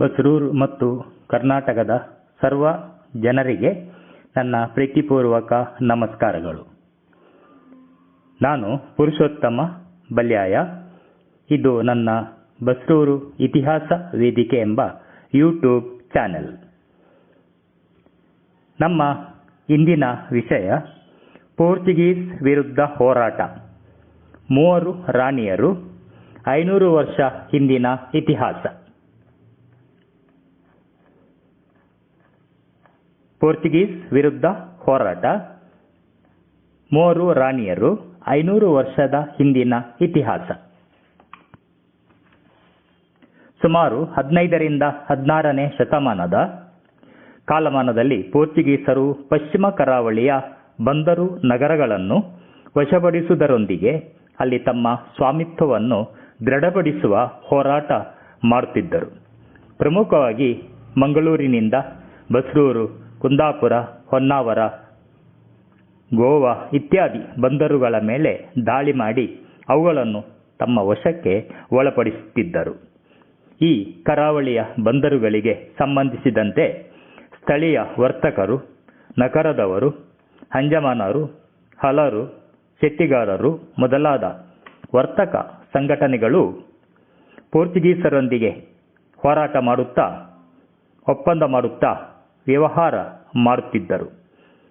ಬಸ್ರೂರು ಮತ್ತು ಕರ್ನಾಟಕದ ಸರ್ವ ಜನರಿಗೆ ನನ್ನ ಪ್ರೀತಿಪೂರ್ವಕ ನಮಸ್ಕಾರಗಳು. ನಾನು ಪುರುಷೋತ್ತಮ ಬಲ್ಯಾಯ. ಇದು ನನ್ನ ಬಸ್ರೂರು ಇತಿಹಾಸ ವೇದಿಕೆ ಎಂಬ ಯೂಟ್ಯೂಬ್ ಚಾನೆಲ್. ನಮ್ಮ ಇಂದಿನ ವಿಷಯ ಪೋರ್ಚುಗೀಸ್ ವಿರುದ್ಧ ಹೋರಾಟ. ಮೂವರು ರಾಣಿಯರು, ಐನೂರು ವರ್ಷ ಹಿಂದಿನ ಇತಿಹಾಸ. ಪೋರ್ಚುಗೀಸ್ ವಿರುದ್ಧ ಹೋರಾಟ. ಮೂವರು ರಾಣಿಯರು, ಐನೂರು ವರ್ಷದ ಹಿಂದಿನ ಇತಿಹಾಸ. ಸುಮಾರು ಹದಿನೈದರಿಂದ ಹದಿನಾರನೇ ಶತಮಾನದ ಕಾಲಮಾನದಲ್ಲಿ ಪೋರ್ಚುಗೀಸರು ಪಶ್ಚಿಮ ಕರಾವಳಿಯ ಬಂದರು ನಗರಗಳನ್ನು ವಶಪಡಿಸುವುದರೊಂದಿಗೆ ಅಲ್ಲಿ ತಮ್ಮ ಸ್ವಾಮಿತ್ವವನ್ನು ದೃಢಪಡಿಸುವ ಹೋರಾಟ ಮಾಡುತ್ತಿದ್ದರು. ಪ್ರಮುಖವಾಗಿ ಮಂಗಳೂರಿನಿಂದ ಬಸ್ರೂರು ಕುಂದಾಪುರ, ಹೊನ್ನಾವರ, ಗೋವಾ ಇತ್ಯಾದಿ ಬಂದರುಗಳ ಮೇಲೆ ದಾಳಿ ಮಾಡಿ ಅವುಗಳನ್ನು ತಮ್ಮ ವಶಕ್ಕೆ ಒಳಪಡಿಸುತ್ತಿದ್ದರು. ಈ ಕರಾವಳಿಯ ಬಂದರುಗಳಿಗೆ ಸಂಬಂಧಿಸಿದಂತೆ ಸ್ಥಳೀಯ ವರ್ತಕರು, ನಗರದವರು ಹಂಜಮಾನರು ಹಲರು, ಶೆಟ್ಟಿಗಾರರು ಮೊದಲಾದ ವರ್ತಕ ಸಂಘಟನೆಗಳು ಪೋರ್ಚುಗೀಸರೊಂದಿಗೆ ಹೋರಾಟ ಮಾಡುತ್ತಾ, ಒಪ್ಪಂದ ಮಾಡುತ್ತಾ, ವ್ಯವಹಾರ ಮಾಡುತ್ತಿದ್ದರು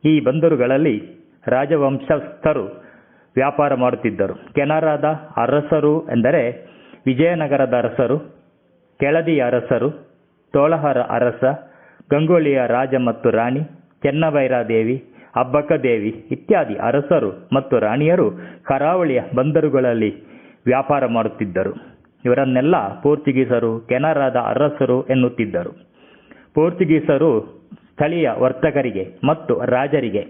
ಈ ಬಂದರುಗಳಲ್ಲಿ ರಾಜವಂಶಸ್ಥರು ವ್ಯಾಪಾರ ಮಾಡುತ್ತಿದ್ದರು. ಕೆನರಾದ ಅರಸರು ಎಂದರೆ ವಿಜಯನಗರದ ಅರಸರು, ಕೆಳದಿಯ ಅರಸರು, ತೋಳಹರ ಅರಸ ಗಂಗೋಳಿಯ ರಾಜ ಮತ್ತು ರಾಣಿ ಚೆನ್ನಭೈರಾದೇವಿ ಅಬ್ಬಕ್ಕದೇವಿ ಇತ್ಯಾದಿ ಅರಸರು ಮತ್ತು ರಾಣಿಯರು ಕರಾವಳಿಯ ಬಂದರುಗಳಲ್ಲಿ ವ್ಯಾಪಾರ ಮಾಡುತ್ತಿದ್ದರು. ಇವರನ್ನೆಲ್ಲ ಪೋರ್ಚುಗೀಸರು, ಕೆನರಾದ ಅರಸರು ಎನ್ನುತ್ತಿದ್ದರು. ಪೋರ್ಚುಗೀಸರು ಸ್ಥಳೀಯ ವರ್ತಕರಿಗೆ ಮತ್ತು ರಾಜರಿಗೆ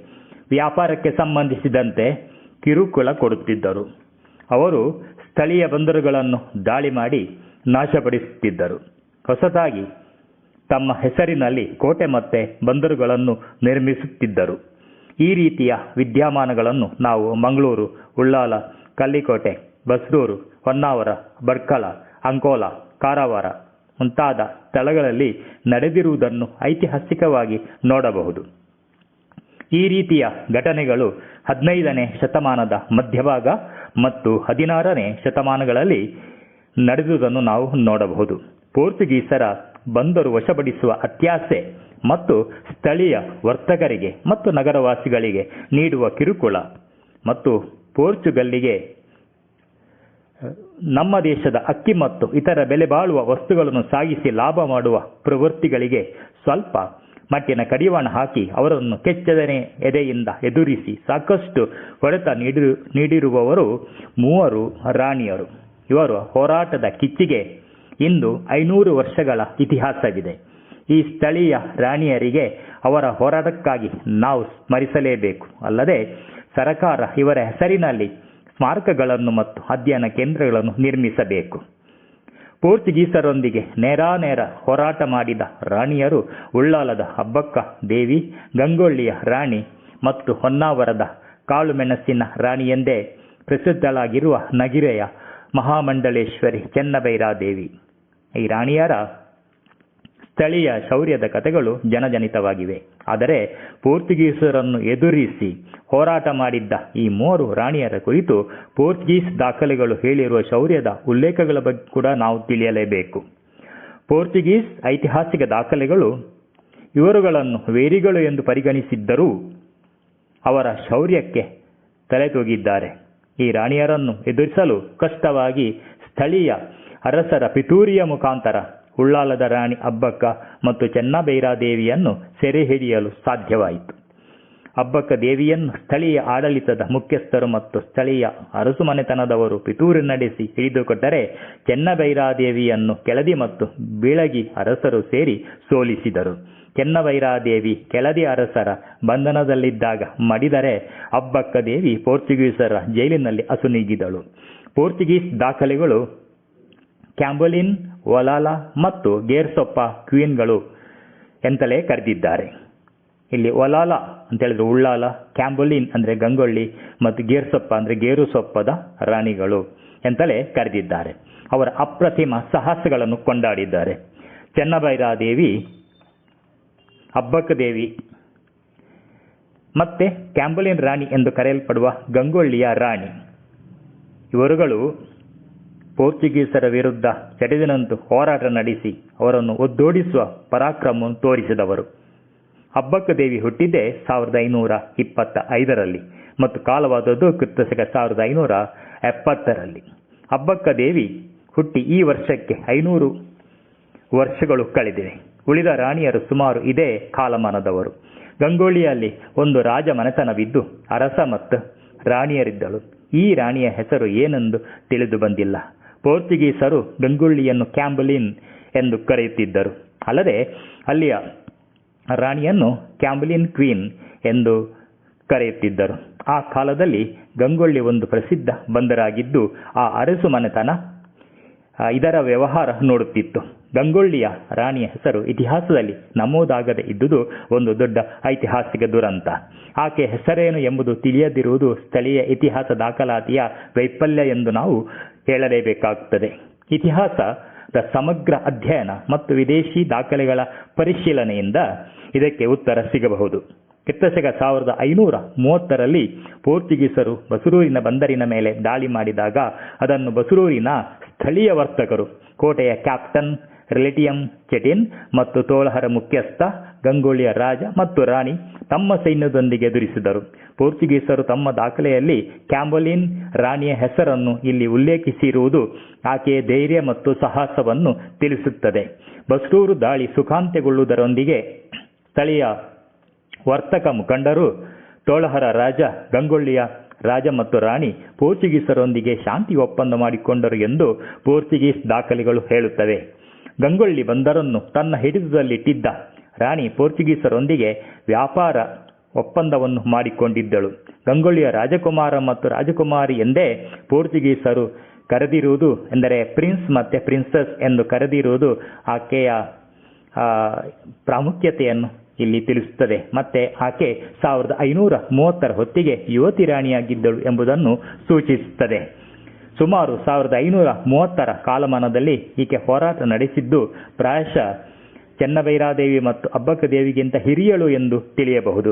ವ್ಯಾಪಾರಕ್ಕೆ ಸಂಬಂಧಿಸಿದಂತೆ ಕಿರುಕುಳ ಕೊಡುತ್ತಿದ್ದರು. ಅವರು ಸ್ಥಳೀಯ ಬಂದರುಗಳನ್ನು ದಾಳಿ ಮಾಡಿ ನಾಶಪಡಿಸುತ್ತಿದ್ದರು. ಹೊಸದಾಗಿ ತಮ್ಮ ಹೆಸರಿನಲ್ಲಿ ಕೋಟೆ ಮತ್ತೆ ಬಂದರುಗಳನ್ನು ನಿರ್ಮಿಸುತ್ತಿದ್ದರು. ಈ ರೀತಿಯ ವಿದ್ಯಮಾನಗಳನ್ನು ನಾವು ಮಂಗಳೂರು, ಉಳ್ಳಾಲ, ಕಲ್ಲಿಕೋಟೆ ಬಸ್ರೂರು ಹೊನ್ನಾವರ, ಬರ್ಕಲ, ಅಂಕೋಲ, ಕಾರವಾರ ಮುಂತಾದ ಸ್ಥಳಗಳಲ್ಲಿ ನಡೆದಿರುವುದನ್ನು ಐತಿಹಾಸಿಕವಾಗಿ ನೋಡಬಹುದು. ಈ ರೀತಿಯ ಘಟನೆಗಳು ಹದಿನೈದನೇ ಶತಮಾನದ ಮಧ್ಯಭಾಗ ಮತ್ತು ಹದಿನಾರನೇ ಶತಮಾನಗಳಲ್ಲಿ ನಡೆದುದನ್ನು ನಾವು ನೋಡಬಹುದು. ಪೋರ್ಚುಗೀಸರ ಬಂದರು ವಶಪಡಿಸುವ ಅತ್ಯಾಸೆ ಮತ್ತು ಸ್ಥಳೀಯ ವರ್ತಕರಿಗೆ ಮತ್ತು ನಗರವಾಸಿಗಳಿಗೆ ನೀಡುವ ಕಿರುಕುಳ ಮತ್ತು ಪೋರ್ಚುಗಲ್ಲಿಗೆ ನಮ್ಮ ದೇಶದ ಅಕ್ಕಿ ಮತ್ತು ಇತರ ಬೆಲೆ ಬಾಳುವ ವಸ್ತುಗಳನ್ನು ಸಾಗಿಸಿ ಲಾಭ ಮಾಡುವ ಪ್ರವೃತ್ತಿಗಳಿಗೆ ಸ್ವಲ್ಪ ಮಟ್ಟಿನ ಕಡಿವಾಣ ಹಾಕಿ ಅವರನ್ನು ಕೆಚ್ಚದನೆ ಎದೆಯಿಂದ ಎದುರಿಸಿ ಸಾಕಷ್ಟು ಹೊಡೆತ ನೀಡಿ ನೀಡಿರುವವರು ಮೂವರು ರಾಣಿಯರು. ಇವರು ಹೋರಾಟದ ಕಿಚ್ಚಿಗೆ ಇಂದು ಐನೂರು ವರ್ಷಗಳ ಇತಿಹಾಸವಿದೆ. ಈ ಸ್ಥಳೀಯ ರಾಣಿಯರಿಗೆ ಅವರ ಹೋರಾಟಕ್ಕಾಗಿ ನಾವು ಸ್ಮರಿಸಲೇಬೇಕು. ಅಲ್ಲದೆ, ಸರಕಾರ ಇವರ ಹೆಸರಿನಲ್ಲಿ ಸ್ಮಾರಕಗಳನ್ನು ಮತ್ತು ಅಧ್ಯಯನ ಕೇಂದ್ರಗಳನ್ನು ನಿರ್ಮಿಸಬೇಕು. ಪೋರ್ಚುಗೀಸರೊಂದಿಗೆ ನೇರಾನೇರ ಹೋರಾಟ ಮಾಡಿದ ರಾಣಿಯರು ಉಳ್ಳಾಲದ ಹಬ್ಬಕ್ಕ ದೇವಿ, ಗಂಗೊಳ್ಳಿಯ ರಾಣಿ ಮತ್ತು ಹೊನ್ನಾವರದ ಕಾಳುಮೆಣಸಿನ ರಾಣಿಯೆಂದೇ ಪ್ರಸಿದ್ಧಳಾಗಿರುವ ನಗಿರೆಯ ಮಹಾಮಂಡಲೇಶ್ವರಿ ಚೆನ್ನಬೈರಾದೇವಿ. ಈ ರಾಣಿಯರ ಸ್ಥಳೀಯ ಶೌರ್ಯದ ಕಥೆಗಳು ಜನಜನಿತವಾಗಿವೆ. ಆದರೆ ಪೋರ್ಚುಗೀಸರನ್ನು ಎದುರಿಸಿ ಹೋರಾಟ ಮಾಡಿದ್ದ ಈ ಮೂವರು ರಾಣಿಯರ ಕುರಿತು ಪೋರ್ಚುಗೀಸ್ ದಾಖಲೆಗಳು ಹೇಳಿರುವ ಶೌರ್ಯದ ಉಲ್ಲೇಖಗಳ ಬಗ್ಗೆ ಕೂಡ ನಾವು ತಿಳಿಯಲೇಬೇಕು. ಪೋರ್ಚುಗೀಸ್ ಐತಿಹಾಸಿಕ ದಾಖಲೆಗಳು ಇವರುಗಳನ್ನು ವೇರಿಗಳು ಎಂದು ಪರಿಗಣಿಸಿದ್ದರೂ ಅವರ ಶೌರ್ಯಕ್ಕೆ ತಲೆತೂಗಿದ್ದಾರೆ. ಈ ರಾಣಿಯರನ್ನು ಎದುರಿಸಲು ಕಷ್ಟವಾಗಿ ಸ್ಥಳೀಯ ಅರಸರ ಪಿತೂರಿಯ ಮುಖಾಂತರ ಉಳ್ಳಾಲದ ರಾಣಿ ಅಬ್ಬಕ್ಕ ಮತ್ತು ಚೆನ್ನಬೈರಾದೇವಿಯನ್ನು ಸೆರೆ ಹಿಡಿಯಲು ಸಾಧ್ಯವಾಯಿತು. ಅಬ್ಬಕ್ಕ ದೇವಿಯನ್ನು ಸ್ಥಳೀಯ ಆಡಳಿತದ ಮುಖ್ಯಸ್ಥರು ಮತ್ತು ಸ್ಥಳೀಯ ಅರಸುಮನೆತನದವರು ಪಿತೂರು ನಡೆಸಿ ಹಿಡಿದುಕೊಟ್ಟರೆ ಚೆನ್ನಬೈರಾದೇವಿಯನ್ನು ಕೆಳದಿ ಮತ್ತು ಬೀಳಗಿ ಅರಸರು ಸೇರಿ ಸೋಲಿಸಿದರು. ಚೆನ್ನಬೈರಾದೇವಿ ಕೆಳದಿ ಅರಸರ ಬಂಧನದಲ್ಲಿದ್ದಾಗ ಮಡಿದರೆ ಅಬ್ಬಕ್ಕ ದೇವಿ ಪೋರ್ಚುಗೀಸರ ಜೈಲಿನಲ್ಲಿ ಅಸುನೀಗಿದಳು. ಪೋರ್ಚುಗೀಸ್ ದಾಖಲೆಗಳು ಕ್ಯಾಂಬೊಲಿನ್ ಒಲಾಲ ಮತ್ತು ಗೇರ್ಸೊಪ್ಪ ಕ್ವೀನ್ಗಳು ಎಂತಲೇ ಕರೆದಿದ್ದಾರೆ. ಇಲ್ಲಿ ಒಲಾಲ ಅಂತ ಹೇಳಿದ್ರೆ ಉಳ್ಳಾಲ, ಕ್ಯಾಂಬೊಲಿನ್ ಅಂದರೆ ಗಂಗೊಳ್ಳಿ ಮತ್ತು ಗೇರ್ಸೊಪ್ಪ ಅಂದರೆ ಗೇರು ಸೊಪ್ಪದ ರಾಣಿಗಳು ಎಂತಲೇ ಕರೆದಿದ್ದಾರೆ. ಅವರ ಅಪ್ರತಿಮ ಸಾಹಸಗಳನ್ನು ಕೊಂಡಾಡಿದ್ದಾರೆ. ಚೆನ್ನಭೈರಾದೇವಿ ದೇವಿ ಮತ್ತೆ ಕ್ಯಾಂಬೋಲಿನ್ ರಾಣಿ ಎಂದು ಕರೆಯಲ್ಪಡುವ ಗಂಗೊಳ್ಳಿಯ ರಾಣಿ. ಇವರುಗಳು ಪೋರ್ಚುಗೀಸರ ವಿರುದ್ಧ ಚಡಿದಿನಂತೂ ಹೋರಾಟ ನಡೆಸಿ ಅವರನ್ನು ಒದ್ದೋಡಿಸುವ ಪರಾಕ್ರಮ ತೋರಿಸಿದವರು. ಅಬ್ಬಕ್ಕ ದೇವಿ ಹುಟ್ಟಿದ್ದೆ ಸಾವಿರದ ಐನೂರ ಇಪ್ಪತ್ತ ಐದರಲ್ಲಿ ಮತ್ತು ಕಾಲವಾದದ್ದು ಕ್ರಿಸ್ತಶಕ ಸಾವಿರದ ಐನೂರ ಎಪ್ಪತ್ತರಲ್ಲಿ. ಅಬ್ಬಕ್ಕ ದೇವಿ ಹುಟ್ಟಿ ಈ ವರ್ಷಕ್ಕೆ ಐನೂರು ವರ್ಷಗಳು ಕಳೆದಿವೆ. ಉಳಿದ ರಾಣಿಯರು ಸುಮಾರು ಇದೇ ಕಾಲಮಾನದವರು. ಗಂಗೋಳಿಯಲ್ಲಿ ಒಂದು ರಾಜ ಮನೆತನವಿದ್ದು ಅರಸ ಮತ್ತು ರಾಣಿಯರಿದ್ದಳು. ಈ ರಾಣಿಯ ಹೆಸರು ಏನೆಂದು ತಿಳಿದು ಬಂದಿಲ್ಲ. ಪೋರ್ಚುಗೀಸರು ಗಂಗೊಳ್ಳಿಯನ್ನು ಕ್ಯಾಂಬಲಿನ್ ಎಂದು ಕರೆಯುತ್ತಿದ್ದರು. ಅಲ್ಲದೆ ಅಲ್ಲಿಯ ರಾಣಿಯನ್ನು ಕ್ಯಾಂಬಲಿನ್ ಕ್ವೀನ್ ಎಂದು ಕರೆಯುತ್ತಿದ್ದರು. ಆ ಕಾಲದಲ್ಲಿ ಗಂಗೊಳ್ಳಿ ಒಂದು ಪ್ರಸಿದ್ಧ ಬಂದರಾಗಿದ್ದು, ಆ ಅರಸು ಮನೆತನ ಇದರ ವ್ಯವಹಾರ ನೋಡುತ್ತಿತ್ತು. ಗಂಗೊಳ್ಳಿಯ ರಾಣಿಯ ಹೆಸರು ಇತಿಹಾಸದಲ್ಲಿ ನಮೂದಾಗದೆ ಇದ್ದುದು ಒಂದು ದೊಡ್ಡ ಐತಿಹಾಸಿಕ ದುರಂತ. ಆಕೆ ಹೆಸರೇನು ಎಂಬುದು ತಿಳಿಯದಿರುವುದು ಸ್ಥಳೀಯ ಇತಿಹಾಸ ದಾಖಲಾತಿಯ ವೈಫಲ್ಯ ಎಂದು ನಾವು ಹೇಳಲೇಬೇಕಾಗುತ್ತದೆ ಇತಿಹಾಸದ ಸಮಗ್ರ ಅಧ್ಯಯನ ಮತ್ತು ವಿದೇಶಿ ದಾಖಲೆಗಳ ಪರಿಶೀಲನೆಯಿಂದ ಇದಕ್ಕೆ ಉತ್ತರ ಸಿಗಬಹುದು. ಕ್ರಿಸ್ತಶಕ ಸಾವಿರದ ಐನೂರ ಮೂವತ್ತರಲ್ಲಿ ಪೋರ್ಚುಗೀಸರು ಬಸರೂರಿನ ಬಂದರಿನ ಮೇಲೆ ದಾಳಿ ಮಾಡಿದಾಗ ಅದನ್ನು ಬಸರೂರಿನ ಸ್ಥಳೀಯ ವರ್ತಕರು, ಕೋಟೆಯ ಕ್ಯಾಪ್ಟನ್ ರಿಲೇಟಿಯಂ ಚೆಟಿನ್ ಮತ್ತು ತೋಳಹರ ಮುಖ್ಯಸ್ಥ ಗಂಗೋಳಿಯ ರಾಜ ಮತ್ತು ರಾಣಿ ತಮ್ಮ ಸೈನ್ಯದೊಂದಿಗೆ ಎದುರಿಸಿದರು. ಪೋರ್ಚುಗೀಸರು ತಮ್ಮ ದಾಖಲೆಯಲ್ಲಿ ಕ್ಯಾಂಬೋಲಿನ್ ರಾಣಿಯ ಹೆಸರನ್ನು ಇಲ್ಲಿ ಉಲ್ಲೇಖಿಸಿರುವುದು ಆಕೆಯ ಧೈರ್ಯ ಮತ್ತು ಸಾಹಸವನ್ನು ತಿಳಿಸುತ್ತದೆ. ಬಸ್ರೂರು ದಾಳಿ ಸುಖಾಂತ್ಯಗೊಳ್ಳುವುದರೊಂದಿಗೆ ಸ್ಥಳೀಯ ವರ್ತಕ ಮುಖಂಡರು ತೋಳಹರ ರಾಜ ಗಂಗೊಳ್ಳಿಯ ರಾಜ ಮತ್ತು ರಾಣಿ ಪೋರ್ಚುಗೀಸರೊಂದಿಗೆ ಶಾಂತಿ ಒಪ್ಪಂದ ಮಾಡಿಕೊಂಡರು ಎಂದು ಪೋರ್ಚುಗೀಸ್ ದಾಖಲೆಗಳು ಹೇಳುತ್ತವೆ. ಗಂಗೊಳ್ಳಿ ಬಂದರನ್ನು ತನ್ನ ಹಿಡಿತದಲ್ಲಿಟ್ಟಿದ್ದ ರಾಣಿ ಪೋರ್ಚುಗೀಸರೊಂದಿಗೆ ವ್ಯಾಪಾರ ಒಪ್ಪಂದವನ್ನು ಮಾಡಿಕೊಂಡಿದ್ದಳು. ಗಂಗೊಳ್ಳಿಯ ರಾಜಕುಮಾರ ಮತ್ತು ರಾಜಕುಮಾರಿ ಎಂದೇ ಪೋರ್ಚುಗೀಸರು ಕರೆದಿರುವುದು ಎಂದರೆ ಪ್ರಿನ್ಸ್ ಮತ್ತು ಪ್ರಿನ್ಸಸ್ ಎಂದು ಕರೆದಿರುವುದು ಆಕೆಯ ಪ್ರಾಮುಖ್ಯತೆಯನ್ನು ಇಲ್ಲಿ ತಿಳಿಸುತ್ತದೆ. ಮತ್ತೆ ಆಕೆ ಸಾವಿರದ ಐನೂರ ಮೂವತ್ತರ ಹೊತ್ತಿಗೆ ಯುವತಿ ರಾಣಿಯಾಗಿದ್ದಳು ಎಂಬುದನ್ನು ಸೂಚಿಸುತ್ತದೆ. ಸುಮಾರು ಸಾವಿರದ ಐನೂರ ಮೂವತ್ತರ ಕಾಲಮಾನದಲ್ಲಿ ಈಕೆ ಹೋರಾಟ ನಡೆಸಿದ್ದು ಪ್ರಾಯಶಃ ಚೆನ್ನಬೈರಾದೇವಿ ಮತ್ತು ಅಬ್ಬಕ್ಕ ದೇವಿಗಿಂತ ಹಿರಿಯಳು ಎಂದು ತಿಳಿಯಬಹುದು.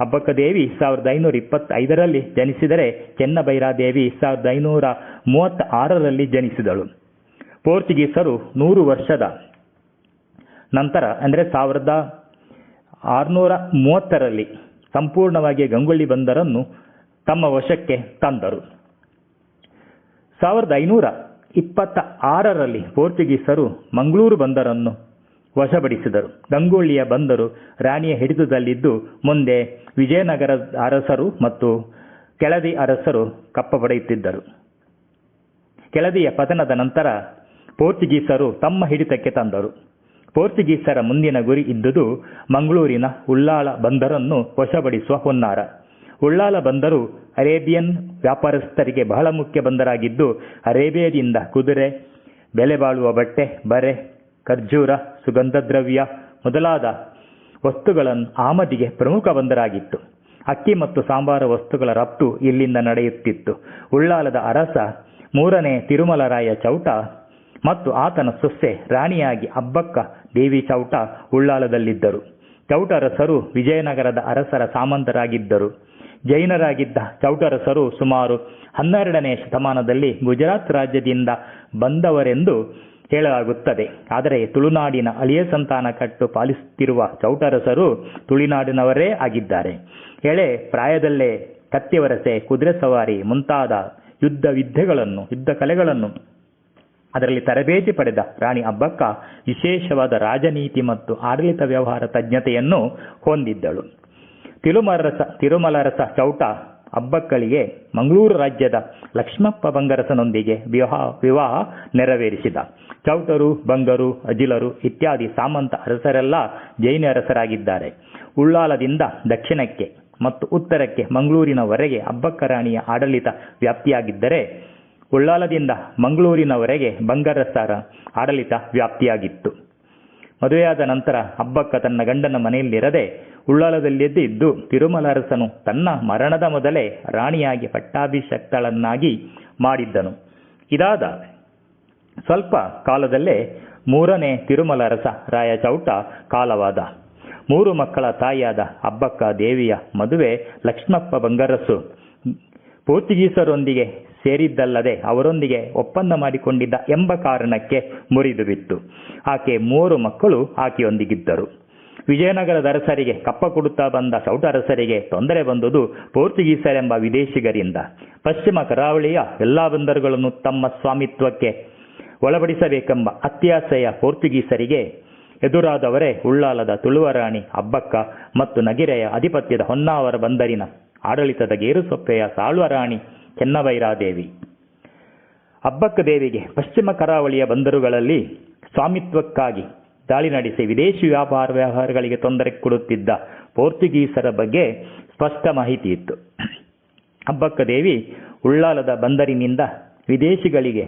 ಅಬ್ಬಕ್ಕ ದೇವಿ ಸಾವಿರದ ಐನೂರ ಇಪ್ಪತ್ತೈದರಲ್ಲಿ ಜನಿಸಿದರೆ ಚೆನ್ನಬೈರಾದೇವಿ ಸಾವಿರದ ಐನೂರ ಮೂವತ್ತ ಆರರಲ್ಲಿ ಜನಿಸಿದಳು. ಪೋರ್ಚುಗೀಸರು ನೂರು ವರ್ಷದ ನಂತರ, ಅಂದರೆ ಸಾವಿರದ ಆರುನೂರ ಮೂವತ್ತರಲ್ಲಿ ಸಂಪೂರ್ಣವಾಗಿ ಗಂಗೊಳ್ಳಿ ಬಂದರನ್ನು ತಮ್ಮ ವಶಕ್ಕೆ ತಂದರು. ಸಾವಿರದ ಐನೂರ ಇಪ್ಪತ್ತ ಆರರಲ್ಲಿ ಪೋರ್ಚುಗೀಸರು ಮಂಗಳೂರು ಬಂದರನ್ನು ವಶಪಡಿಸಿದರು. ದಂಗೋಳಿಯ ಬಂದರು, ರಾಣಿಯ ಹಿಡಿತದಲ್ಲಿದ್ದು ಮುಂದೆ ವಿಜಯನಗರ ಅರಸರು ಮತ್ತು ಕೆಳದಿ ಅರಸರು ಕಪ್ಪ ಪಡೆಯುತ್ತಿದ್ದರು. ಕೆಳದಿಯ ಪತನದ ನಂತರ ಪೋರ್ಚುಗೀಸರು ತಮ್ಮ ಹಿಡಿತಕ್ಕೆ ತಂದರು. ಪೋರ್ಚುಗೀಸರ ಮುಂದಿನ ಗುರಿ ಇದ್ದುದು ಮಂಗಳೂರಿನ ಉಳ್ಳಾಳ ಬಂದರನ್ನು ವಶಪಡಿಸುವ ಹೊನ್ನಾರ. ಉಳ್ಳಾಲ ಬಂದರು ಅರೇಬಿಯನ್ ವ್ಯಾಪಾರಸ್ಥರಿಗೆ ಬಹಳ ಮುಖ್ಯ ಬಂದರಾಗಿದ್ದು, ಅರೇಬಿಯಾದಿಂದ ಕುದುರೆ, ಬೆಲೆ ಬಾಳುವ ಬಟ್ಟೆ, ಬರೆ ಖರ್ಜೂರ ಸುಗಂಧ ದ್ರವ್ಯ ಮೊದಲಾದ ವಸ್ತುಗಳನ್ನು ಆಮದಿಗೆ ಪ್ರಮುಖ ಬಂದರಾಗಿತ್ತು. ಅಕ್ಕಿ ಮತ್ತು ಸಾಂಬಾರ ವಸ್ತುಗಳ ರಫ್ತು ಇಲ್ಲಿಂದ ನಡೆಯುತ್ತಿತ್ತು. ಉಳ್ಳಾಲದ ಅರಸ, ಮೂರನೇ ತಿರುಮಲರಾಯ ಚೌಟ ಮತ್ತು ಆತನ ಸೊಸೆ ರಾಣಿಯಾಗಿ ಅಬ್ಬಕ್ಕ ದೇವಿ ಚೌಟ ಉಳ್ಳಾಲದಲ್ಲಿದ್ದರು. ಚೌಟರಸರು ವಿಜಯನಗರದ ಅರಸರ ಸಾಮಂತರಾಗಿದ್ದರು. ಜೈನರಾಗಿದ್ದ ಚೌಟರಸರು ಸುಮಾರು ಹನ್ನೆರಡನೇ ಶತಮಾನದಲ್ಲಿ ಗುಜರಾತ್ ರಾಜ್ಯದಿಂದ ಬಂದವರೆಂದು ಹೇಳಲಾಗುತ್ತದೆ ಆದರೆ ತುಳುನಾಡಿನ ಅಳಿಯ ಸಂತಾನ ಕಟ್ಟು ಪಾಲಿಸುತ್ತಿರುವ ಚೌಟರಸರು ತುಳುನಾಡಿನವರೇ ಆಗಿದ್ದಾರೆ. ಎಳೆ ಪ್ರಾಯದಲ್ಲೇ ಕತ್ತಿವರಸೆ, ಕುದುರೆ ಸವಾರಿ ಮುಂತಾದ ಯುದ್ಧ ವಿದ್ಯೆಗಳನ್ನು, ಯುದ್ಧ ಕಲೆಗಳನ್ನು ಅದರಲ್ಲಿ ತರಬೇತಿ ಪಡೆದ ರಾಣಿ ಅಬ್ಬಕ್ಕ ವಿಶೇಷವಾದ ರಾಜನೀತಿ ಮತ್ತು ಆಡಳಿತ ವ್ಯವಹಾರ ತಜ್ಞತೆಯನ್ನು ಹೊಂದಿದ್ದಳು. ತಿರುಮಲರಸ ತಿರುಮಲರಸ ಚೌಟ ಅಬ್ಬಕ್ಕಳಿಗೆ ಮಂಗಳೂರು ರಾಜ್ಯದ ಲಕ್ಷ್ಮಪ್ಪ ಬಂಗರಸನೊಂದಿಗೆ ವಿವಾಹ ವಿವಾಹ ನೆರವೇರಿಸಿದ. ಚೌಟರು, ಬಂಗರು, ಅಜಿಲರು ಇತ್ಯಾದಿ ಸಾಮಂತ ಅರಸರೆಲ್ಲ ಜೈನ ಅರಸರಾಗಿದ್ದಾರೆ. ಉಳ್ಳಾಲದಿಂದ ದಕ್ಷಿಣಕ್ಕೆ ಮತ್ತು ಉತ್ತರಕ್ಕೆ ಮಂಗಳೂರಿನವರೆಗೆ ಅಬ್ಬಕ್ಕ ರಾಣಿಯ ಆಡಳಿತ ವ್ಯಾಪ್ತಿಯಾಗಿದ್ದರೆ, ಉಳ್ಳಾಲದಿಂದ ಮಂಗಳೂರಿನವರೆಗೆ ಬಂಗರಸರ ಆಡಳಿತ ವ್ಯಾಪ್ತಿಯಾಗಿತ್ತು. ಮದುವೆಯಾದ ನಂತರ ಅಬ್ಬಕ್ಕ ತನ್ನ ಗಂಡನ ಮನೆಯಲ್ಲಿರದೆ ಉಳ್ಳಾಲದಲ್ಲಿದ್ದು ಇದ್ದು ತಿರುಮಲರಸನು ತನ್ನ ಮರಣದ ಮೊದಲೇ ರಾಣಿಯಾಗಿ ಪಟ್ಟಾಭಿಷಕ್ತಳನ್ನಾಗಿ ಮಾಡಿದ್ದನು. ಇದಾದ ಸ್ವಲ್ಪ ಕಾಲದಲ್ಲೇ ಮೂರನೇ ತಿರುಮಲರಸ ರಾಯ ಚೌಟ ಕಾಲವಾದ. ಮೂರು ಮಕ್ಕಳ ತಾಯಿಯಾದ ಅಬ್ಬಕ್ಕ ದೇವಿಯ ಮದುವೆ ಲಕ್ಷ್ಮಪ್ಪ ಬಂಗರಸು. ಪೋರ್ಚುಗೀಸರೊಂದಿಗೆ ಸೇರಿದ್ದಲ್ಲದೆ ಅವರೊಂದಿಗೆ ಒಪ್ಪಂದ ಮಾಡಿಕೊಂಡಿದ್ದ ಎಂಬ ಕಾರಣಕ್ಕೆ ಮುರಿದು ಬಿತ್ತು ಆಕೆ ಮೂರು ಮಕ್ಕಳು ಆಕೆಯೊಂದಿಗಿದ್ದರು. ವಿಜಯನಗರದ ಅರಸರಿಗೆ ಕಪ್ಪ ಕೊಡುತ್ತಾ ಬಂದ ಚೌಟರಸರಿಗೆ ತೊಂದರೆ ಬಂದುದು ಪೋರ್ಚುಗೀಸರೆಂಬ ವಿದೇಶಿಗರಿಂದ. ಪಶ್ಚಿಮ ಕರಾವಳಿಯ ಎಲ್ಲ ಬಂದರುಗಳನ್ನು ತಮ್ಮ ಸ್ವಾಮಿತ್ವಕ್ಕೆ ಒಳಪಡಿಸಬೇಕೆಂಬ ಅತ್ಯಾಸೆಯ ಪೋರ್ಚುಗೀಸರಿಗೆ ಎದುರಾದವರೇ ಉಳ್ಳಾಲದ ತುಳುವರಾಣಿ ಅಬ್ಬಕ್ಕ ಮತ್ತು ನಗಿರೆಯ ಅಧಿಪತ್ಯದ ಹೊನ್ನಾವರ ಬಂದರಿನ ಆಡಳಿತದ ಗೇರುಸೊಪ್ಪೆಯ ಸಾಳ್ವರಾಣಿ ಚೆನ್ನವೈರಾದೇವಿ. ಅಬ್ಬಕ್ಕ ದೇವಿಗೆ ಪಶ್ಚಿಮ ಕರಾವಳಿಯ ಬಂದರುಗಳಲ್ಲಿ ಸ್ವಾಮಿತ್ವಕ್ಕಾಗಿ ದಾಳಿ ನಡೆಸಿ ವಿದೇಶಿ ವ್ಯಾಪಾರ ವ್ಯವಹಾರಗಳಿಗೆ ತೊಂದರೆ ಕೊಡುತ್ತಿದ್ದ ಪೋರ್ಚುಗೀಸರ ಬಗ್ಗೆ ಸ್ಪಷ್ಟ ಮಾಹಿತಿ ಇತ್ತು. ಅಬ್ಬಕ್ಕ ದೇವಿ ಉಳ್ಳಾಲದ ಬಂದರಿನಿಂದ ವಿದೇಶಿಗಳಿಗೆ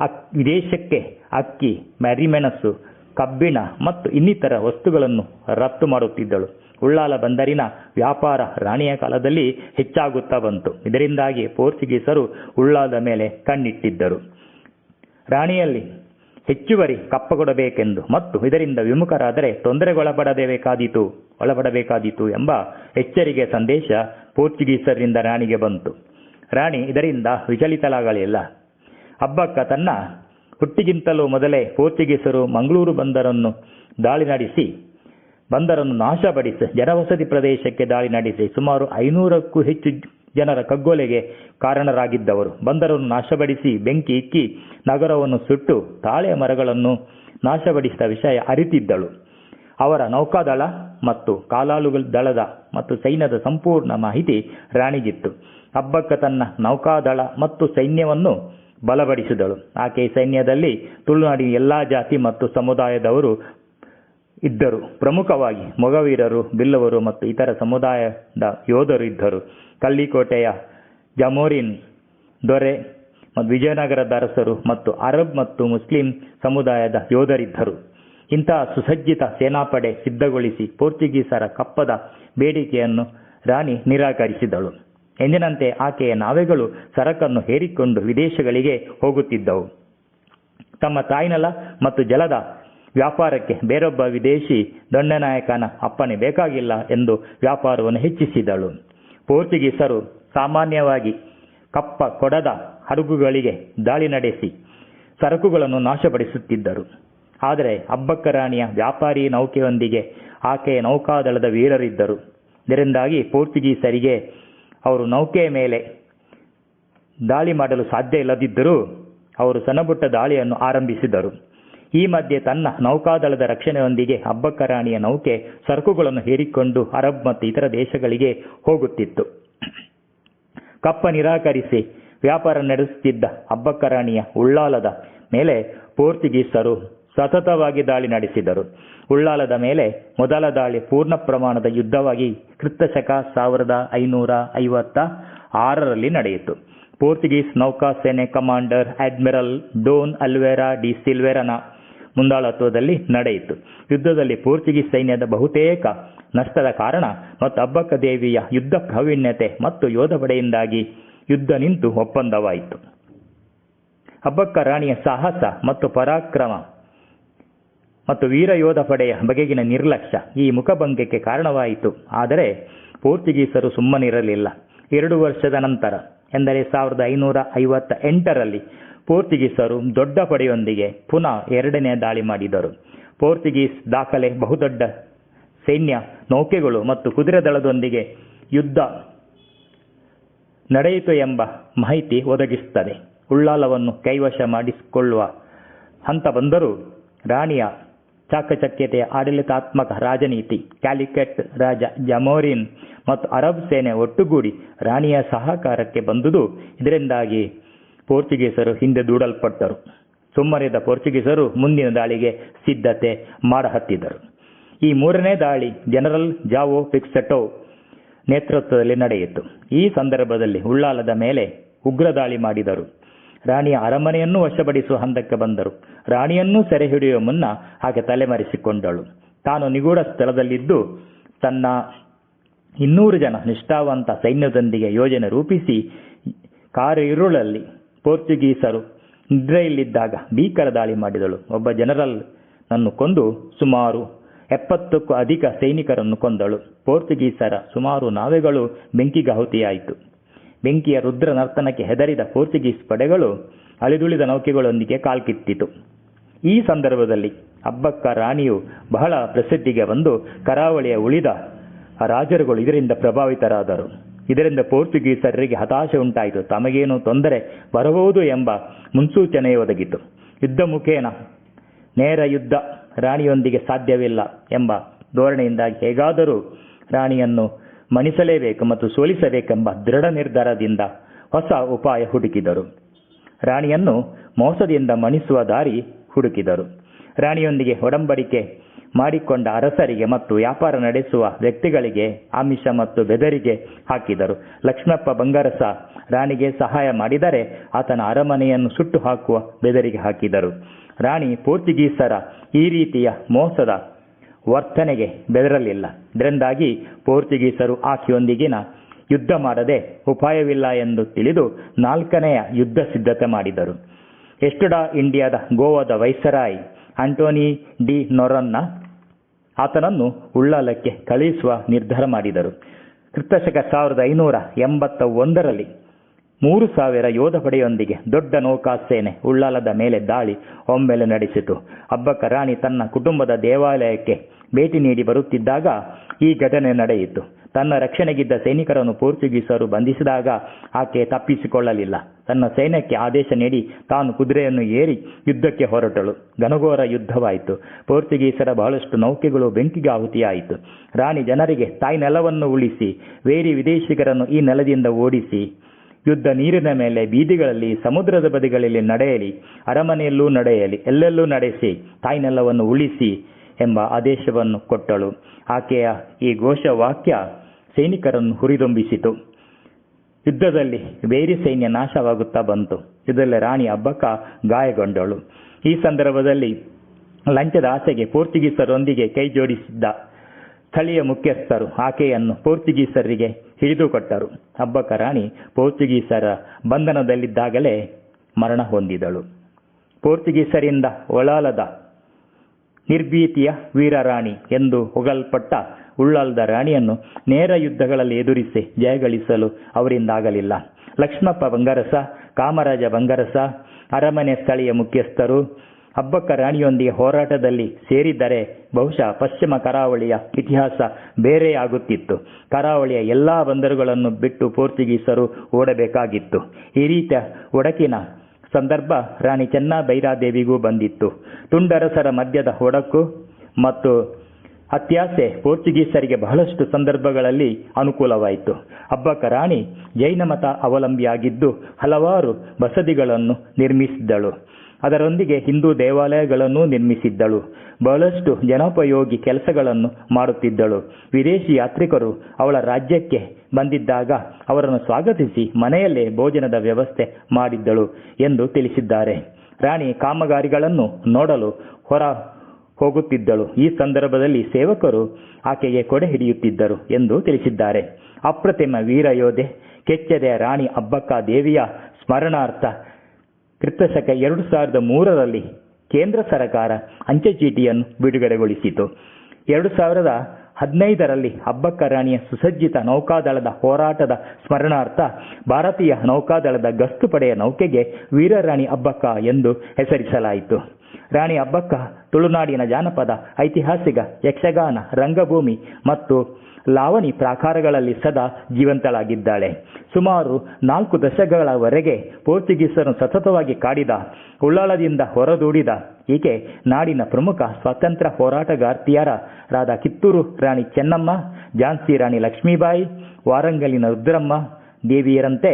ಅಕ್, ವಿದೇಶಕ್ಕೆ ಅಕ್ಕಿ, ಮರಿಮೆಣಸು, ಕಬ್ಬಿಣ ಮತ್ತು ಇನ್ನಿತರ ವಸ್ತುಗಳನ್ನು ರಫ್ತು ಮಾಡುತ್ತಿದ್ದಳು. ಉಳ್ಳಾಲ ಬಂದರಿನ ವ್ಯಾಪಾರ ರಾಣಿಯ ಕಾಲದಲ್ಲಿ ಹೆಚ್ಚಾಗುತ್ತಾ ಬಂತು. ಇದರಿಂದಾಗಿ ಪೋರ್ಚುಗೀಸರು ಉಳ್ಳಾಲದ ಮೇಲೆ ಕಣ್ಣಿಟ್ಟಿದ್ದರು. ರಾಣಿಯಲ್ಲಿ ಹೆಚ್ಚುವರಿ ಕಪ್ಪ ಕೊಡಬೇಕೆಂದು ಮತ್ತು ಇದರಿಂದ ವಿಮುಖರಾದರೆ ತೊಂದರೆಗೊಳಪಡಬೇಕಾದೀತು ಒಳಪಡಬೇಕಾದೀತು ಎಂಬ ಎಚ್ಚರಿಕೆ ಸಂದೇಶ ಪೋರ್ಚುಗೀಸರಿಂದ ರಾಣಿಗೆ ಬಂತು. ರಾಣಿ ಇದರಿಂದ ವಿಚಲಿತಲಾಗಲಿಲ್ಲ ಹಬ್ಬಕ್ಕ ತನ್ನ ಹುಟ್ಟಿಗಿಂತಲೂ ಮೊದಲೇ ಪೋರ್ಚುಗೀಸರು ಮಂಗಳೂರು ಬಂದರನ್ನು ದಾಳಿ ನಡೆಸಿ, ಬಂದರನ್ನು ನಾಶಪಡಿಸಿ, ಜನವಸತಿ ಪ್ರದೇಶಕ್ಕೆ ದಾಳಿ ನಡೆಸಿ ಸುಮಾರು ಐನೂರಕ್ಕೂ ಹೆಚ್ಚು ಜನರ ಕಗ್ಗೊಲೆಗೆ ಕಾರಣರಾಗಿದ್ದವರು. ಬಂದರನ್ನು ನಾಶಪಡಿಸಿ ಬೆಂಕಿ ಇಕ್ಕಿ ನಗರವನ್ನು ಸುಟ್ಟು ತಾಳೆ ಮರಗಳನ್ನು ನಾಶಪಡಿಸಿದ ವಿಷಯ ಅರಿತಿದ್ದಳು. ಅವರ ನೌಕಾದಳ ಮತ್ತು ಕಾಲಾಲು ದಳದ ಮತ್ತು ಸೈನ್ಯದ ಸಂಪೂರ್ಣ ಮಾಹಿತಿ ರಾಣಿಗಿತ್ತು ಹಬ್ಬಕ್ಕ ತನ್ನ ನೌಕಾದಳ ಮತ್ತು ಸೈನ್ಯವನ್ನು ಬಲಪಡಿಸಿದಳು. ಆಕೆ ಸೈನ್ಯದಲ್ಲಿ ತುಳುನಾಡಿನ ಎಲ್ಲಾ ಜಾತಿ ಮತ್ತು ಸಮುದಾಯದವರು ಇದ್ದರು. ಪ್ರಮುಖವಾಗಿ ಮೊಗವೀರರು, ಬಿಲ್ಲವರು ಮತ್ತು ಇತರ ಸಮುದಾಯದ ಯೋಧರು ಇದ್ದರು. ಕಳ್ಳಿಕೋಟೆಯ ಜಮೋರಿನ್ ದೊರೆ ಮತ್ತು ವಿಜಯನಗರದ ಅರಸರು ಮತ್ತು ಅರಬ್ ಮತ್ತು ಮುಸ್ಲಿಂ ಸಮುದಾಯದ ಯೋಧರಿದ್ದರು. ಇಂತಹ ಸುಸಜ್ಜಿತ ಸೇನಾಪಡೆ ಸಿದ್ಧಗೊಳಿಸಿ ಪೋರ್ಚುಗೀಸರ ಕಪ್ಪದ ಬೇಡಿಕೆಯನ್ನು ರಾಣಿ ನಿರಾಕರಿಸಿದಳು. ಎಂದಿನಂತೆ ಆಕೆಯ ನಾವೆಗಳು ಸರಕನ್ನು ಹೇರಿಕೊಂಡು ವಿದೇಶಗಳಿಗೆ ಹೋಗುತ್ತಿದ್ದವು. ತಮ್ಮ ತಾಯ್ನಲ ಮತ್ತು ಜಲದ ವ್ಯಾಪಾರಕ್ಕೆ ಬೇರೊಬ್ಬ ವಿದೇಶಿ ದಂಡನಾಯಕನ ಅಪ್ಪಣೆ ಬೇಕಾಗಿಲ್ಲ ಎಂದು ವ್ಯಾಪಾರವನ್ನು ಹೆಚ್ಚಿಸಿದಳು. ಪೋರ್ಚುಗೀಸರು ಸಾಮಾನ್ಯವಾಗಿ ಕಪ್ಪ ಕೊಡದ ಹಡಗುಗಳಿಗೆ ದಾಳಿ ನಡೆಸಿ ಸರಕುಗಳನ್ನು ನಾಶಪಡಿಸುತ್ತಿದ್ದರು. ಆದರೆ ಅಬ್ಬಕ್ಕ ರಾಣಿಯ ವ್ಯಾಪಾರಿ ನೌಕೆಯೊಂದಿಗೆ ಆಕೆಯ ನೌಕಾದಳದ ವೀರರಿದ್ದರು. ಇದರಿಂದಾಗಿ ಪೋರ್ಚುಗೀಸರಿಗೆ ಅವರು ನೌಕೆಯ ಮೇಲೆ ದಾಳಿ ಮಾಡಲು ಸಾಧ್ಯ ಇಲ್ಲದಿದ್ದರೂ ಅವರು ಸಣ್ಣಪುಟ್ಟ ದಾಳಿಯನ್ನು ಆರಂಭಿಸಿದರು. ಈ ಮಧ್ಯೆ ತನ್ನ ನೌಕಾದಳದ ರಕ್ಷಣೆಯೊಂದಿಗೆ ಅಬ್ಬಕ್ಕ ರಾಣಿಯ ನೌಕೆ ಸರಕುಗಳನ್ನು ಹೇರಿಕೊಂಡು ಅರಬ್ ಮತ್ತು ಇತರ ದೇಶಗಳಿಗೆ ಹೋಗುತ್ತಿತ್ತು. ಕಪ್ಪ ನಿರಾಕರಿಸಿ ವ್ಯಾಪಾರ ನಡೆಸುತ್ತಿದ್ದ ಅಬ್ಬಕ್ಕ ರಾಣಿಯ ಉಳ್ಳಾಲದ ಮೇಲೆ ಪೋರ್ಚುಗೀಸರು ಸತತವಾಗಿ ದಾಳಿ ನಡೆಸಿದರು. ಉಳ್ಳಾಲದ ಮೇಲೆ ಮೊದಲ ದಾಳಿ ಪೂರ್ಣ ಪ್ರಮಾಣದ ಯುದ್ಧವಾಗಿ ಕ್ರಿಸ್ತಶಕ ಸಾವಿರದ ಐನೂರ ಐವತ್ತ ಆರರಲ್ಲಿ ನಡೆಯಿತು. Portuguese ನೌಕಾಸೇನೆ commander admiral Don Alvaro de ಸಿಲ್ವೆರನ ಮುಂದಾಳತ್ವದಲ್ಲಿ ನಡೆಯಿತು. ಯುದ್ಧದಲ್ಲಿ ಪೋರ್ಚುಗೀಸ್ ಸೈನ್ಯದ ಬಹುತೇಕ ನಷ್ಟದ ಕಾರಣ ಮತ್ತು ಅಬ್ಬಕ್ಕ ದೇವಿಯ ಯುದ್ಧ ಪ್ರಾವೀಣ್ಯತೆ ಮತ್ತು ಯೋಧ ಪಡೆಯಿಂದಾಗಿ ಯುದ್ಧ ನಿಂತು ಒಪ್ಪಂದವಾಯಿತು. ಅಬ್ಬಕ್ಕ ರಾಣಿಯ ಸಾಹಸ ಮತ್ತು ಪರಾಕ್ರಮ ಮತ್ತು ವೀರ ಯೋಧ ಪಡೆಯ ಬಗೆಗಿನ ನಿರ್ಲಕ್ಷ್ಯ ಈ ಮುಖಭಂಗಕ್ಕೆ ಕಾರಣವಾಯಿತು. ಆದರೆ ಪೋರ್ಚುಗೀಸರು ಸುಮ್ಮನಿರಲಿಲ್ಲ. ಎರಡು ವರ್ಷದ ನಂತರ, ಎಂದರೆ ಸಾವಿರದ ಐನೂರ ಐವತ್ತ ಎಂಟರಲ್ಲಿ ಪೋರ್ಚುಗೀಸರು ದೊಡ್ಡ ಪಡೆಯೊಂದಿಗೆ ಪುನಃ ಎರಡನೇ ದಾಳಿ ಮಾಡಿದರು. ಪೋರ್ಚುಗೀಸ್ ದಾಖಲೆ ಬಹುದೊಡ್ಡ ಸೈನ್ಯ, ನೌಕೆಗಳು ಮತ್ತು ಕುದುರೆ ದಳದೊಂದಿಗೆ ಯುದ್ಧ ನಡೆಯಿತು ಎಂಬ ಮಾಹಿತಿ ಒದಗಿಸುತ್ತದೆ. ಉಳ್ಳಾಲವನ್ನು ಕೈವಶ ಮಾಡಿಸಿಕೊಳ್ಳುವ ಹಂತ ಬಂದರೂ ರಾಣಿಯ ಚಾಕಚಕ್ಯತೆಯ ಆಡಳಿತಾತ್ಮಕ ರಾಜನೀತಿ, ಕ್ಯಾಲಿಕೆಟ್ ರಾಜ ಜಮೋರಿನ್ ಮತ್ತು ಅರಬ್ ಸೇನೆ ಒಟ್ಟುಗೂಡಿ ರಾಣಿಯ ಸಹಕಾರಕ್ಕೆ ಬಂದುದು ಇದರಿಂದಾಗಿ ಪೋರ್ಚುಗೀಸರು ಹಿಂದೆ ದೂಡಲ್ಪಟ್ಟರು. ಸುಮ್ಮರಿದ ಪೋರ್ಚುಗೀಸರು ಮುಂದಿನ ದಾಳಿಗೆ ಸಿದ್ಧತೆ ಮಾಡಹತ್ತಿದ್ದರು. ಈ ಮೂರನೇ ದಾಳಿ ಜನರಲ್ ಜಾವೋ ಫಿಕ್ಸೆಟೋ ನೇತೃತ್ವದಲ್ಲಿ ನಡೆಯಿತು. ಈ ಸಂದರ್ಭದಲ್ಲಿ ಉಳ್ಳಾಲದ ಮೇಲೆ ಉಗ್ರ ದಾಳಿ ಮಾಡಿದರು. ರಾಣಿಯ ಅರಮನೆಯನ್ನು ವಶಪಡಿಸುವ ಹಂತಕ್ಕೆ ಬಂದರು. ರಾಣಿಯನ್ನು ಸೆರೆ ಹಿಡಿಯುವ ಮುನ್ನ ಆಕೆ ತಲೆಮರೆಸಿಕೊಂಡಳು. ತಾನು ನಿಗೂಢ ಸ್ಥಳದಲ್ಲಿದ್ದು ತನ್ನ ಇನ್ನೂರು ಜನ ನಿಷ್ಠಾವಂತ ಸೈನ್ಯದೊಂದಿಗೆ ಯೋಜನೆ ರೂಪಿಸಿ ಕಾರು ಇರುಳಲ್ಲಿ ಪೋರ್ಚುಗೀಸರು ನಿದ್ರೆಯಲ್ಲಿದ್ದಾಗ ಭೀಕರ ದಾಳಿ ಮಾಡಿದಳು. ಒಬ್ಬ ಜನರಲ್ ನನ್ನು ಕೊಂದು ಸುಮಾರು ಎಪ್ಪತ್ತಕ್ಕೂ ಅಧಿಕ ಸೈನಿಕರನ್ನು ಕೊಂದಳು. ಪೋರ್ಚುಗೀಸರ ಸುಮಾರು ನಾವೆಗಳು ಬೆಂಕಿಗಾಹುತಿಯಾಯಿತು ಬೆಂಕಿಯ ರುದ್ರ ನರ್ತನಕ್ಕೆ ಹೆದರಿದ ಪೋರ್ಚುಗೀಸ್ ಪಡೆಗಳು ಅಳಿದುಳಿದ ನೌಕೆಗಳೊಂದಿಗೆ ಕಾಲ್ಕಿತ್ತಿತು. ಈ ಸಂದರ್ಭದಲ್ಲಿ ಅಬ್ಬಕ್ಕ ರಾಣಿಯು ಬಹಳ ಪ್ರಸಿದ್ಧಿಗೆ ಬಂದು ಕರಾವಳಿಯ ಉಳಿದ ರಾಜರುಗಳು ಇದರಿಂದ ಪ್ರಭಾವಿತರಾದರು. ಇದರಿಂದ ಪೋರ್ಚುಗೀಸರಿಗೆ ಹತಾಶೆ ಉಂಟಾಯಿತು. ತಮಗೇನು ತೊಂದರೆ ಬರಬಹುದು ಎಂಬ ಮುನ್ಸೂಚನೆ ಒದಗಿತು. ಯುದ್ಧ ಮುಖೇನ? ನೇರ ಯುದ್ಧ ರಾಣಿಯೊಂದಿಗೆ ಸಾಧ್ಯವಿಲ್ಲ ಎಂಬ ಧೋರಣೆಯಿಂದಾಗಿ ಹೇಗಾದರೂ ರಾಣಿಯನ್ನು ಮಣಿಸಲೇಬೇಕು ಮತ್ತು ಸೋಲಿಸಬೇಕೆಂಬ ದೃಢ ನಿರ್ಧಾರದಿಂದ ಹೊಸ ಉಪಾಯ ಹುಡುಕಿದರು. ರಾಣಿಯನ್ನು ಮೋಸದಿಂದ ಮಣಿಸುವ ದಾರಿ ಹುಡುಕಿದರು. ರಾಣಿಯೊಂದಿಗೆ ಒಡಂಬಡಿಕೆ ಮಾಡಿಕೊಂಡ ಅರಸರಿಗೆ ಮತ್ತು ವ್ಯಾಪಾರ ನಡೆಸುವ ವ್ಯಕ್ತಿಗಳಿಗೆ ಆಮಿಷ ಮತ್ತು ಬೆದರಿಗೆ ಹಾಕಿದರು. ಲಕ್ಷ್ಮಪ್ಪ ಬಂಗಾರಸ ರಾಣಿಗೆ ಸಹಾಯ ಮಾಡಿದರೆ ಆತನ ಅರಮನೆಯನ್ನು ಸುಟ್ಟು ಹಾಕುವ ಬೆದರಿಗೆ ಹಾಕಿದರು. ರಾಣಿ ಪೋರ್ಚುಗೀಸರ ಈ ರೀತಿಯ ಮೋಸದ ವರ್ತನೆಗೆ ಬೆದರಲಿಲ್ಲ. ಇದರಿಂದಾಗಿ ಪೋರ್ಚುಗೀಸರು ಆಕೆಯೊಂದಿಗಿನ ಯುದ್ಧ ಮಾಡದೆ ಉಪಾಯವಿಲ್ಲ ಎಂದು ತಿಳಿದು ನಾಲ್ಕನೆಯ ಯುದ್ಧ ಸಿದ್ಧತೆ ಮಾಡಿದರು. ಎಸ್ಟುಡಾ ಇಂಡಿಯಾದ ಗೋವಾದ ವೈಸರಾಯ್ ಆಂಟೋನಿ ಡಿ ನೊರನ್ನ ಆತನನ್ನು ಉಳ್ಳಾಲಕ್ಕೆ ಕಳುಹಿಸುವ ನಿರ್ಧಾರ ಮಾಡಿದರು. ಕ್ರಿಸ್ತಶಕ ಸಾವಿರದ ಐನೂರ ಎಂಬತ್ತ ಒಂದರಲ್ಲಿ ಮೂರು ಸಾವಿರ ಯೋಧ ಪಡೆಯೊಂದಿಗೆ ದೊಡ್ಡ ನೌಕಾಸೇನೆ ಉಳ್ಳಾಲದ ಮೇಲೆ ದಾಳಿ ಒಮ್ಮೆಲೆ ನಡೆಸಿತು. ಹಬ್ಬಕ್ಕ ರಾಣಿ ತನ್ನ ಕುಟುಂಬದ ದೇವಾಲಯಕ್ಕೆ ಭೇಟಿ ನೀಡಿ ಬರುತ್ತಿದ್ದಾಗ ಈ ಘಟನೆ ನಡೆಯಿತು. ತನ್ನ ರಕ್ಷಣೆಗಿದ್ದ ಸೈನಿಕರನ್ನು ಪೋರ್ಚುಗೀಸರು ಬಂಧಿಸಿದಾಗ ಆಕೆ ತಪ್ಪಿಸಿಕೊಳ್ಳಲಿಲ್ಲ. ತನ್ನ ಸೈನ್ಯಕ್ಕೆ ಆದೇಶ ನೀಡಿ ತಾನು ಕುದುರೆಯನ್ನು ಏರಿ ಯುದ್ಧಕ್ಕೆ ಹೊರಟಳು. ಘನಘೋರ ಯುದ್ಧವಾಯಿತು. ಪೋರ್ಚುಗೀಸರ ಬಹಳಷ್ಟು ನೌಕೆಗಳು ಬೆಂಕಿಗೆ ಆಹುತಿಯಾಯಿತು. ರಾಣಿ ಜನರಿಗೆ ತಾಯಿ ನೆಲವನ್ನು ಉಳಿಸಿ ವೇರಿ ವಿದೇಶಿಗರನ್ನು ಈ ನೆಲದಿಂದ ಓಡಿಸಿ, ಯುದ್ಧ ನೀರಿನ ಮೇಲೆ ಬೀದಿಗಳಲ್ಲಿ, ಸಮುದ್ರದ ಬದಿಗಳಲ್ಲಿ ನಡೆಯಲಿ, ಅರಮನೆಯಲ್ಲೂ ನಡೆಯಲಿ, ಎಲ್ಲೆಲ್ಲೂ ನಡೆಸಿ ತಾಯ್ನೆಲ್ಲವನ್ನು ಉಳಿಸಿ ಎಂಬ ಆದೇಶವನ್ನು ಕೊಟ್ಟಳು. ಆಕೆಯ ಈ ಘೋಷವಾಕ್ಯ ಸೈನಿಕರನ್ನು ಹುರಿದುಂಬಿಸಿತು. ಯುದ್ಧದಲ್ಲಿ ಬೇರೆ ಸೈನ್ಯ ನಾಶವಾಗುತ್ತಾ ಬಂತು. ಇದರಲ್ಲಿ ರಾಣಿ ಅಬ್ಬಕ್ಕ ಗಾಯಗೊಂಡಳು ಈ ಸಂದರ್ಭದಲ್ಲಿ ಲಂಚದ ಆಸೆಗೆ ಪೋರ್ಚುಗೀಸರೊಂದಿಗೆ ಕೈ ಜೋಡಿಸಿದ್ದ ಸ್ಥಳೀಯ ಮುಖ್ಯಸ್ಥರು ಆಕೆಯನ್ನು ಪೋರ್ಚುಗೀಸರಿಗೆ ಹಿಡಿದುಕೊಟ್ಟರು ಅಬ್ಬಕ್ಕ ರಾಣಿ ಪೋರ್ಚುಗೀಸರ ಬಂಧನದಲ್ಲಿದ್ದಾಗಲೇ ಮರಣ ಹೊಂದಿದಳು. ಪೋರ್ಚುಗೀಸರಿಂದ ಒಳಾಲದ ನಿರ್ಭೀತಿಯ ವೀರರಾಣಿ ಎಂದು ಹೊಗಲ್ಪಟ್ಟ ಉಳ್ಳಾಲದ ರಾಣಿಯನ್ನು ನೇರ ಯುದ್ಧಗಳಲ್ಲಿ ಎದುರಿಸಿ ಜಯಗಳಿಸಲು ಅವರಿಂದಾಗಲಿಲ್ಲ. ಲಕ್ಷ್ಮಪ್ಪ ಬಂಗಾರಸ, ಕಾಮರಾಜ ಬಂಗಾರಸ, ಅರಮನೆ ಸ್ಥಳೀಯ ಮುಖ್ಯಸ್ಥರು, ಹಬ್ಬಕ್ಕ ರಾಣಿಯೊಂದಿಗೆ ಹೋರಾಟದಲ್ಲಿ ಸೇರಿದ್ದರೆ ಬಹುಶಃ ಪಶ್ಚಿಮ ಕರಾವಳಿಯ ಇತಿಹಾಸ ಬೇರೆಯಾಗುತ್ತಿತ್ತು ಕರಾವಳಿಯ ಎಲ್ಲಾ ಬಂದರುಗಳನ್ನು ಬಿಟ್ಟು ಪೋರ್ಚುಗೀಸರು ಓಡಬೇಕಾಗಿತ್ತು. ಈ ರೀತಿಯ ಒಡಕಿನ ಸಂದರ್ಭ ರಾಣಿ ಚೆನ್ನಬೈರಾದೇವಿಗೂ ಬಂದಿತ್ತು. ತುಂಡರಸರ ಮಧ್ಯದ ಒಡಕು ಮತ್ತು ಅತ್ಯಾಸೆ ಪೋರ್ಚುಗೀಸರಿಗೆ ಬಹಳಷ್ಟು ಸಂದರ್ಭಗಳಲ್ಲಿ ಅನುಕೂಲವಾಯಿತು. ಅಬ್ಬಕ್ಕ ರಾಣಿ ಜೈನ ಮತ ಅವಲಂಬಿಯಾಗಿದ್ದು ಹಲವಾರು ಬಸದಿಗಳನ್ನು ನಿರ್ಮಿಸಿದ್ದಳು. ಅದರೊಂದಿಗೆ ಹಿಂದೂ ದೇವಾಲಯಗಳನ್ನು ನಿರ್ಮಿಸಿದ್ದಳು. ಬಹಳಷ್ಟು ಜನೋಪಯೋಗಿ ಕೆಲಸಗಳನ್ನು ಮಾಡುತ್ತಿದ್ದಳು. ವಿದೇಶಿ ಯಾತ್ರಿಕರು ಅವಳ ರಾಜ್ಯಕ್ಕೆ ಬಂದಿದ್ದಾಗ ಅವರನ್ನು ಸ್ವಾಗತಿಸಿ ಮನೆಯಲ್ಲೇ ಭೋಜನದ ವ್ಯವಸ್ಥೆ ಮಾಡಿದ್ದಳು ಎಂದು ತಿಳಿಸಿದ್ದಾರೆ. ರಾಣಿ ಕಾಮಗಾರಿಗಳನ್ನು ನೋಡಲು ಹೊರ ಹೋಗುತ್ತಿದ್ದಳು. ಈ ಸಂದರ್ಭದಲ್ಲಿ ಸೇವಕರು ಆಕೆಗೆ ಕೊಡೆ ಹಿಡಿಯುತ್ತಿದ್ದರು ಎಂದು ತಿಳಿಸಿದ್ದಾರೆ. ಅಪ್ರತಿಮ ವೀರಯೋಧೆ ಕೆಚ್ಚೆದೆಯ ರಾಣಿ ಅಬ್ಬಕ್ಕ ದೇವಿಯ ಸ್ಮರಣಾರ್ಥ ಕ್ರಿಪ್ತಶಕ ಎರಡು ಸಾವಿರದ ಮೂರರಲ್ಲಿ ಕೇಂದ್ರ ಸರಕಾರ ಅಂಚೆ ಚೀಟಿಯನ್ನು ಬಿಡುಗಡೆಗೊಳಿಸಿತು. ಎರಡು ಸಾವಿರದ ಹದಿನೈದರಲ್ಲಿ ಅಬ್ಬಕ್ಕ ರಾಣಿಯ ಸುಸಜ್ಜಿತ ನೌಕಾದಳದ ಹೋರಾಟದ ಸ್ಮರಣಾರ್ಥ ಭಾರತೀಯ ನೌಕಾದಳದ ಗಸ್ತು ಪಡೆಯ ನೌಕೆಗೆ ವೀರರಾಣಿ ಅಬ್ಬಕ್ಕ ಎಂದು ಹೆಸರಿಸಲಾಯಿತು. ರಾಣಿ ಅಬ್ಬಕ್ಕ ತುಳುನಾಡಿನ ಜಾನಪದ, ಐತಿಹಾಸಿಕ ಯಕ್ಷಗಾನ, ರಂಗಭೂಮಿ ಮತ್ತು ಲಾವಣಿ ಪ್ರಾಕಾರಗಳಲ್ಲಿ ಸದಾ ಜೀವಂತಳಾಗಿದ್ದಾಳೆ. ಸುಮಾರು ನಾಲ್ಕು ದಶಕಗಳವರೆಗೆ ಪೋರ್ಚುಗೀಸರು ಸತತವಾಗಿ ಕಾಡಿದ, ಉಳ್ಳಾಳದಿಂದ ಹೊರದೂಡಿದ, ಈಕೆ ನಾಡಿನ ಪ್ರಮುಖ ಸ್ವಾತಂತ್ರ್ಯ ಹೋರಾಟಗಾರ್ತಿಯರಾದ ಕಿತ್ತೂರು ರಾಣಿ ಚೆನ್ನಮ್ಮ, ಝಾನ್ಸಿ ರಾಣಿ ಲಕ್ಷ್ಮೀಬಾಯಿ, ವಾರಂಗಲಿನ ರುದ್ರಮ್ಮ, ದೇವಿಯರಂತೆ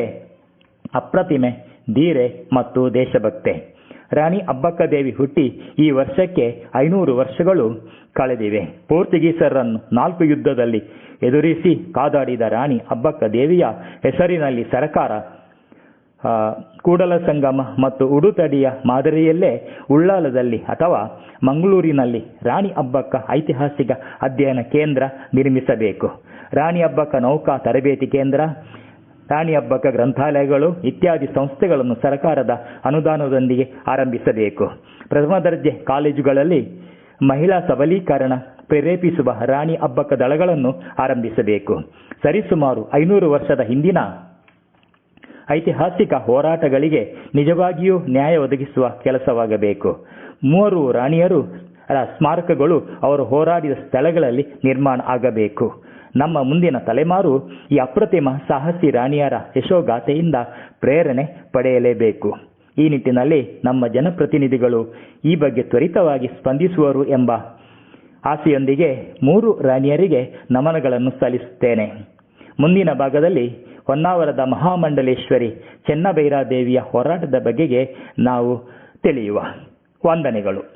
ಅಪ್ರತಿಮೆ, ಧೀರೆ ಮತ್ತು ದೇಶಭಕ್ತೆ. ರಾಣಿ ಅಬ್ಬಕ್ಕ ದೇವಿ ಹುಟ್ಟಿ ಈ ವರ್ಷಕ್ಕೆ ಐನೂರು ವರ್ಷಗಳು ಕಳೆದಿವೆ. ಪೋರ್ಚುಗೀಸರನ್ನು ನಾಲ್ಕು ಯುದ್ಧದಲ್ಲಿ ಎದುರಿಸಿ ಕಾದಾಡಿದ ರಾಣಿ ಅಬ್ಬಕ್ಕ ದೇವಿಯ ಹೆಸರಿನಲ್ಲಿ ಸರಕಾರ ಕೂಡಲ ಸಂಗಮ ಮತ್ತು ಉಡುತಡಿಯ ಮಾದರಿಯಲ್ಲೇ ಉಳ್ಳಾಲದಲ್ಲಿ ಅಥವಾ ಮಂಗಳೂರಿನಲ್ಲಿ ರಾಣಿ ಅಬ್ಬಕ್ಕ ಐತಿಹಾಸಿಕ ಅಧ್ಯಯನ ಕೇಂದ್ರ ನಿರ್ಮಿಸಬೇಕು. ರಾಣಿ ಅಬ್ಬಕ್ಕ ನೌಕಾ ತರಬೇತಿ ಕೇಂದ್ರ ರಾಣಿ ಹಬ್ಬಕ್ಕ ಗ್ರಂಥಾಲಯಗಳು ಇತ್ಯಾದಿ ಸಂಸ್ಥೆಗಳನ್ನು ಸರ್ಕಾರದ ಅನುದಾನದೊಂದಿಗೆ ಆರಂಭಿಸಬೇಕು. ಪ್ರಥಮ ದರ್ಜೆ ಕಾಲೇಜುಗಳಲ್ಲಿ ಮಹಿಳಾ ಸಬಲೀಕರಣ ಪ್ರೇರೇಪಿಸುವ ರಾಣಿ ಹಬ್ಬಕ್ಕ ದಳಗಳನ್ನು ಆರಂಭಿಸಬೇಕು. ಸರಿಸುಮಾರು ಐನೂರು ವರ್ಷದ ಹಿಂದಿನ ಐತಿಹಾಸಿಕ ಹೋರಾಟಗಳಿಗೆ ನಿಜವಾಗಿಯೂ ನ್ಯಾಯ ಒದಗಿಸುವ ಕೆಲಸವಾಗಬೇಕು. ಮೂವರು ರಾಣಿಯರು ಸ್ಮಾರಕಗಳು ಅವರು ಹೋರಾಡಿದ ಸ್ಥಳಗಳಲ್ಲಿ ನಿರ್ಮಾಣ ಆಗಬೇಕು. ನಮ್ಮ ಮುಂದಿನ ತಲೆಮಾರು ಈ ಅಪ್ರತಿಮ ಸಾಹಸಿ ರಾಣಿಯರ ಯಶೋಗಾಥೆಯಿಂದ ಪ್ರೇರಣೆ ಪಡೆಯಲೇಬೇಕು. ಈ ನಿಟ್ಟಿನಲ್ಲಿ ನಮ್ಮ ಜನಪ್ರತಿನಿಧಿಗಳು ಈ ಬಗ್ಗೆ ತ್ವರಿತವಾಗಿ ಸ್ಪಂದಿಸುವರು ಎಂಬ ಆಸೆಯೊಂದಿಗೆ ಮೂರು ರಾಣಿಯರಿಗೆ ನಮನಗಳನ್ನು ಸಲ್ಲಿಸುತ್ತೇನೆ. ಮುಂದಿನ ಭಾಗದಲ್ಲಿ ಹೊನ್ನಾವರದ ಮಹಾಮಂಡಲೇಶ್ವರಿ ಚೆನ್ನಬೈರಾದೇವಿಯ ಹೋರಾಟದ ಬಗೆಗೆ ನಾವು ತಿಳಿಯುವ ವಂದನೆಗಳು.